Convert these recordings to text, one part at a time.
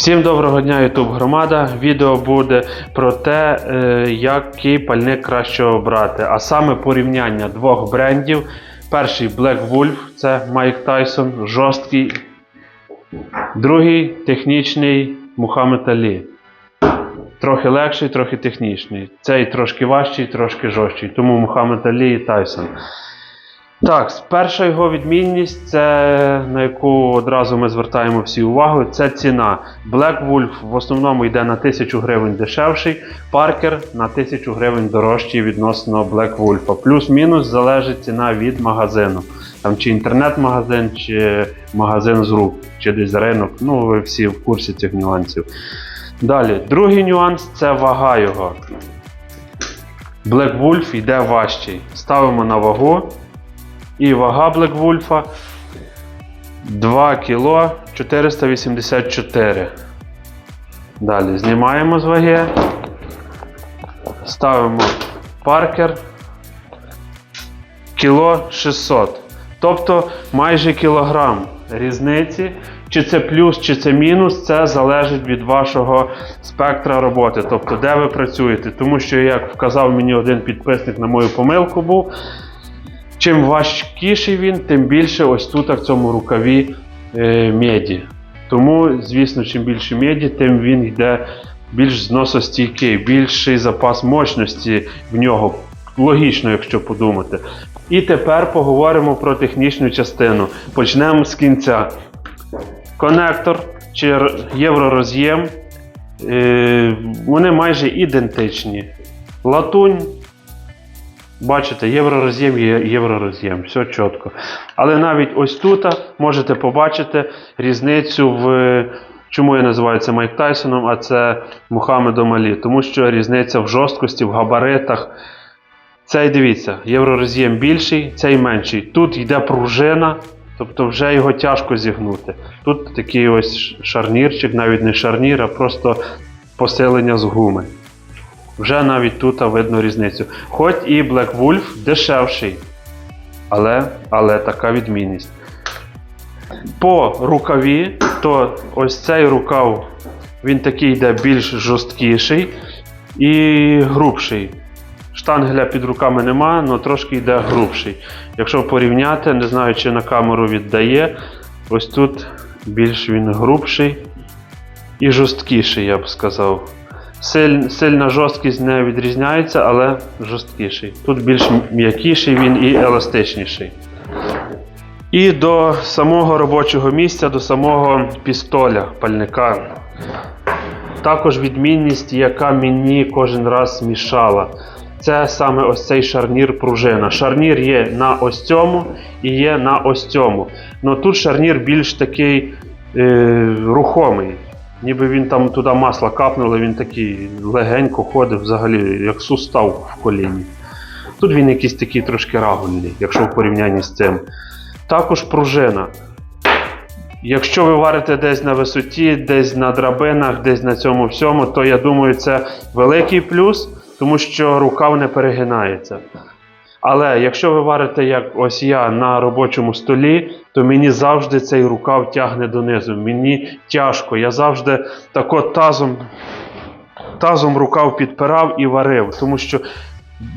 Всім доброго дня, YouTube громада. Відео буде про те, е, який пальник краще обрати, а саме порівняння двох брендів. Перший Black Wolf, це Майк Тайсон, жорсткий. Другий технічний Мухаммед Алі. Трохи легший, трохи технічний. Цей трошки важчий, трошки жорсткий. Тому Мухаммед Алі і Тайсон. Так, перша його відмінність, це на яку одразу ми звертаємо всі увагу, це ціна. Black Wolf в основному йде на 1000 гривень дешевший, Parker на 1000 гривень дорожчий відносно Black Wolf. Плюс-мінус залежить ціна від магазину. Там чи інтернет-магазин, чи магазин з рук, чи десь ринок. Ну, ви всі в курсі цих нюансів. Далі, другий нюанс це вага його. Black Wolf йде важчий. Ставимо на вагу. І вага Wolf 2 кг 484. Далі знімаємо з ваги. Ставимо паркер. Кіло 600. Тобто майже кілограм різниці. Чи це плюс, чи це мінус, це залежить від вашого спектра роботи. Тобто, де ви працюєте. Тому що, як вказав мені один підписник на мою помилку, був. Чим важкіший він, тим більше ось тут в цьому рукаві е, меді. Тому, звісно, чим більше меді, тим він йде більш зносостійкий, більший запас мощності в нього. Логічно, якщо подумати. І тепер поговоримо про технічну частину. Почнемо з кінця. Конектор чи євророз'єм. Е, вони майже ідентичні. Латунь Бачите, євророз'єм є євророз'єм, все чітко. Але навіть ось тут можете побачити різницю в. Чому я називаю це Майк Тайсоном, а це Мухаммедом Алі? Тому що різниця в жорсткості, в габаритах. Цей дивіться, євророз'єм більший, цей менший. Тут йде пружина, тобто вже його тяжко зігнути. Тут такий ось шарнірчик, навіть не шарнір, а просто посилення з гуми. Вже навіть тут видно різницю. Хоч і Black Wolf дешевший, але, але така відмінність. По рукаві, то ось цей рукав, він такий йде більш жорсткіший і грубший. Штангеля під руками нема, але трошки йде грубший. Якщо порівняти, не знаю, чи на камеру віддає, ось тут більш він грубший і жорсткіший, я б сказав. Силь, сильна жорсткість не відрізняється, але жорсткіший. Тут більш м'якіший він і еластичніший. І до самого робочого місця, до самого пістоля пальника. Також відмінність, яка мені кожен раз мішала. Це саме ось цей шарнір пружина. Шарнір є на ось цьому і є на ось цьому. Но тут шарнір більш такий е, рухомий. Ніби він там туди масло капнуло, він такий легенько ходив взагалі, як сустав в коліні. Тут він якийсь такий трошки рагульний, якщо в порівнянні з цим. Також пружина. Якщо ви варите десь на висоті, десь на драбинах, десь на цьому всьому, то я думаю, це великий плюс, тому що рукав не перегинається. Але якщо ви варите, як ось я на робочому столі, то мені завжди цей рукав тягне донизу. Мені тяжко. Я завжди тако тазом, тазом рукав підпирав і варив, тому що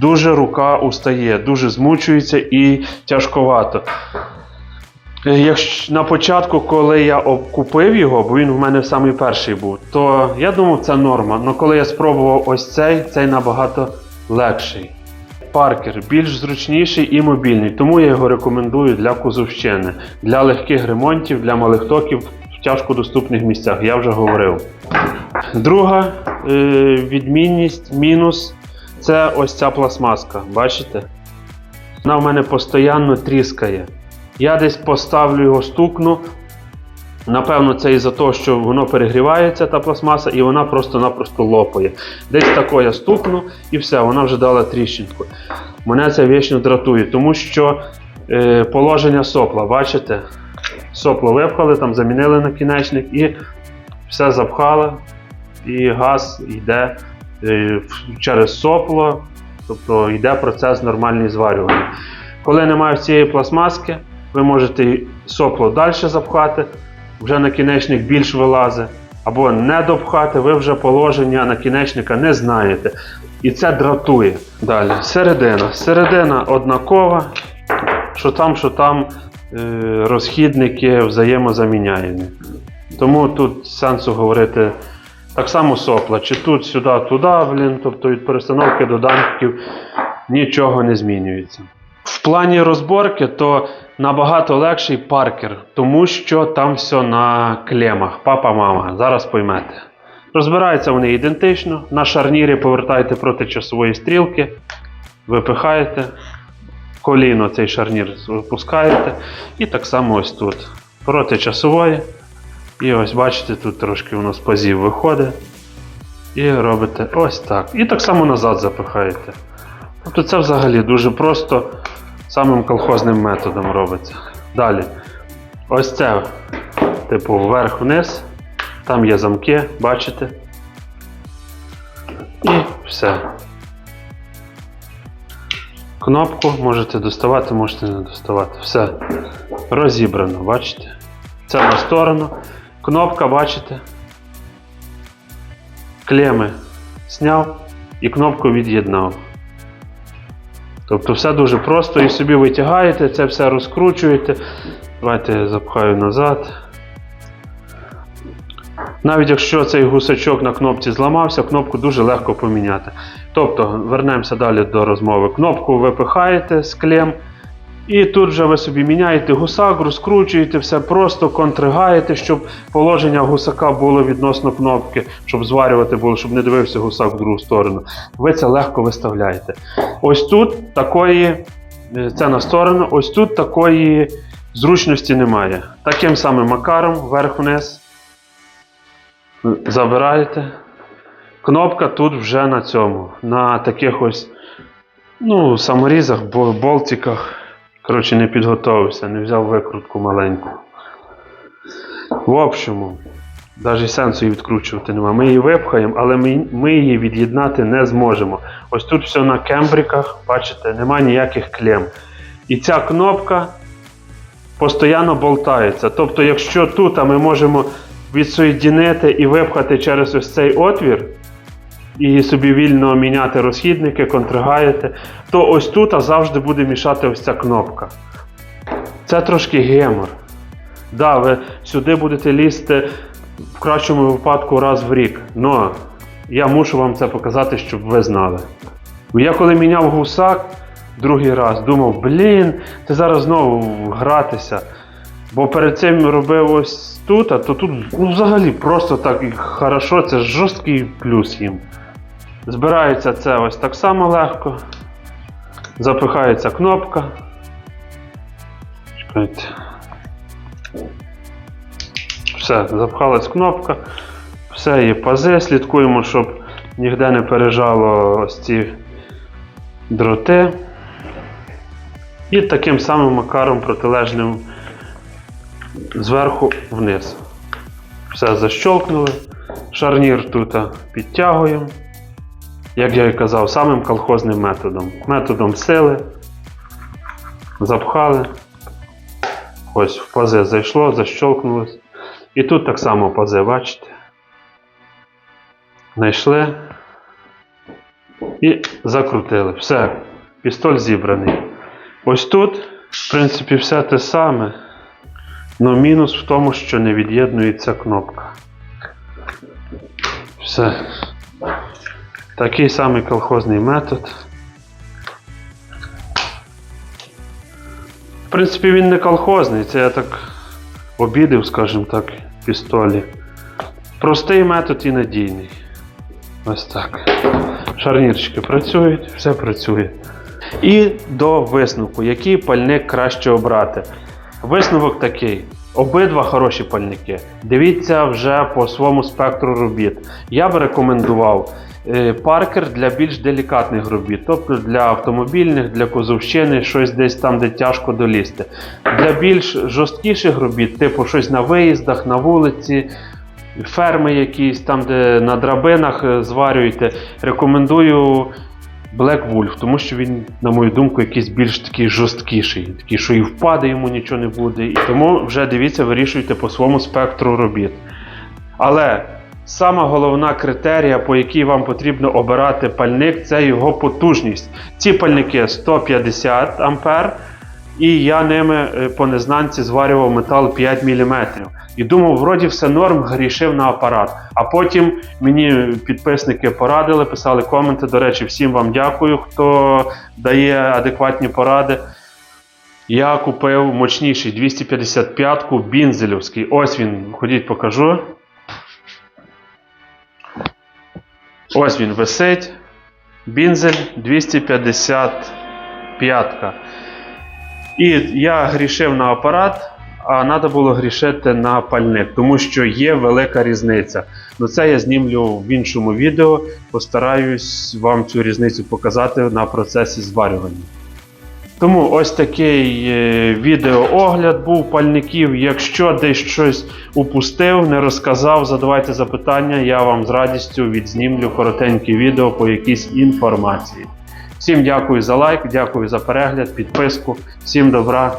дуже рука устає, дуже змучується і тяжковато. Якщо на початку, коли я купив його, бо він в мене самий перший був, то я думав, це норма. Але коли я спробував ось цей, цей набагато легший. Паркер більш зручніший і мобільний, тому я його рекомендую для кузовщини, для легких ремонтів, для малих токів в тяжкодоступних місцях. Я вже говорив. Друга е, відмінність, мінус це ось ця пластмаска. Бачите? Вона в мене постійно тріскає. Я десь поставлю його, стукну. Напевно, це із-за того, що воно перегрівається, та пластмаса, і вона просто-напросто лопає. Десь тако стукну і все, вона вже дала тріщинку. Мене це вічно дратує, тому що е, положення сопла, бачите? Сопло випхали, там замінили накінечник і все запхали, і газ йде е, через сопло, тобто йде процес нормальний зварювання. Коли немає цієї пластмаски, ви можете сопло далі запхати, вже накінечник більш вилазить. або не допхати, ви вже положення накінечника не знаєте. І це дратує. Далі, середина. Середина однакова, що там, що там е, розхідники взаємозаміняємі. Тому тут сенсу говорити так само сопла, чи тут, сюди, туди, блін, тобто від перестановки до дампів нічого не змінюється. В плані розборки то набагато легший паркер, тому що там все на клемах. Папа, мама, зараз поймете. Розбираються вони ідентично. На шарнірі повертаєте проти часової стрілки, випихаєте, коліно цей шарнір випускаєте. І так само ось тут. Проти часової. І ось бачите, тут трошки воно з пазів виходить. І робите ось так. І так само назад запихаєте. Тобто це взагалі дуже просто самим колхозним методом робиться. Далі. Ось це, типу, вверх-вниз. Там є замки, бачите? І все. Кнопку можете доставати, можете не доставати. Все. Розібрано, бачите? Це на сторону. Кнопка, бачите? Клеми зняв і кнопку від'єднав. Тобто все дуже просто і собі витягаєте, це все розкручуєте. Давайте я запхаю назад. Навіть якщо цей гусачок на кнопці зламався, кнопку дуже легко поміняти. Тобто, вернемося далі до розмови. Кнопку випихаєте з клем, і тут вже ви собі міняєте гусак, розкручуєте все просто, контригаєте, щоб положення гусака було відносно кнопки, щоб зварювати було, щоб не дивився гусак в другу сторону. Ви це легко виставляєте. Ось тут такої, е, це на сторону, ось тут такої зручності немає. Таким самим макаром, вверх-вниз. Забираєте. Кнопка тут вже на цьому, на таких ось ну, саморізах, бо- болтиках. Коротше, не підготовився, не взяв викрутку маленьку. В общому, навіть сенсу її відкручувати немає. Ми її випхаємо, але ми, ми її від'єднати не зможемо. Ось тут все на кембриках, бачите, немає ніяких клем. І ця кнопка постійно болтається. Тобто, якщо тут ми можемо відсоєдінити і випхати через ось цей отвір, і собі вільно міняти розхідники, контригаєте, то ось тут завжди буде мішати ось ця кнопка. Це трошки гемор. Да, ви сюди будете лізти в кращому випадку раз в рік. Но я мушу вам це показати, щоб ви знали. Я коли міняв гусак другий раз, думав, блін, ти зараз знову гратися. Бо перед цим робив ось тут, а то тут ну, взагалі просто так і хорошо, це жорсткий плюс їм. Збирається це ось так само легко. Запихається кнопка. Чекайте. Все, запхалась кнопка. Все є пази, слідкуємо, щоб ніде не пережало ось ці дроти. І таким самим макаром протилежним зверху вниз. Все защолкнули. Шарнір тут підтягуємо. Як я і казав, самим колхозним методом. Методом сили. Запхали. Ось в пазе зайшло, защолкнулось. І тут так само пазе, бачите? Знайшли і закрутили. Все, пістоль зібраний. Ось тут, в принципі, все те саме. Ну, мінус в тому, що не від'єднується кнопка. Все. Такий самий колхозний метод. В принципі, він не колхозний, це я так обідив, скажімо так, пістолі. Простий метод і надійний. Ось так. Шарнірчики працюють, все працює. І до висновку, який пальник краще обрати. Висновок такий. Обидва хороші пальники. Дивіться вже по своєму спектру робіт. Я би рекомендував е, паркер для більш делікатних робіт, тобто для автомобільних, для козовщини, щось десь там, де тяжко долізти. Для більш жорсткіших робіт, типу щось на виїздах, на вулиці, ферми якісь, там, де на драбинах е, зварюєте, рекомендую Black Wolf, тому що він, на мою думку, якийсь більш такий жорсткіший, такий, що і впаде йому нічого не буде. І тому вже дивіться, вирішуйте по своєму спектру робіт. Але сама головна критерія, по якій вам потрібно обирати пальник, це його потужність. Ці пальники 150 ампер, і я ними е, по незнанці зварював метал 5 мм. І думав, вроді все норм, грішив на апарат. А потім мені підписники порадили, писали коменти. До речі, всім вам дякую, хто дає адекватні поради. Я купив мощніший 255-ку бінзелівський. Ось він, ходіть, покажу. Ось він висить. Бінзель 255. І я грішив на апарат, а треба було грішити на пальник, тому що є велика різниця. Ну це я знімлю в іншому відео. Постараюсь вам цю різницю показати на процесі зварювання. Тому ось такий е, відеоогляд був пальників. Якщо десь щось упустив, не розказав, задавайте запитання, я вам з радістю відзнімлю коротеньке відео по якійсь інформації. Всім дякую за лайк, дякую за перегляд, підписку. Всім добра,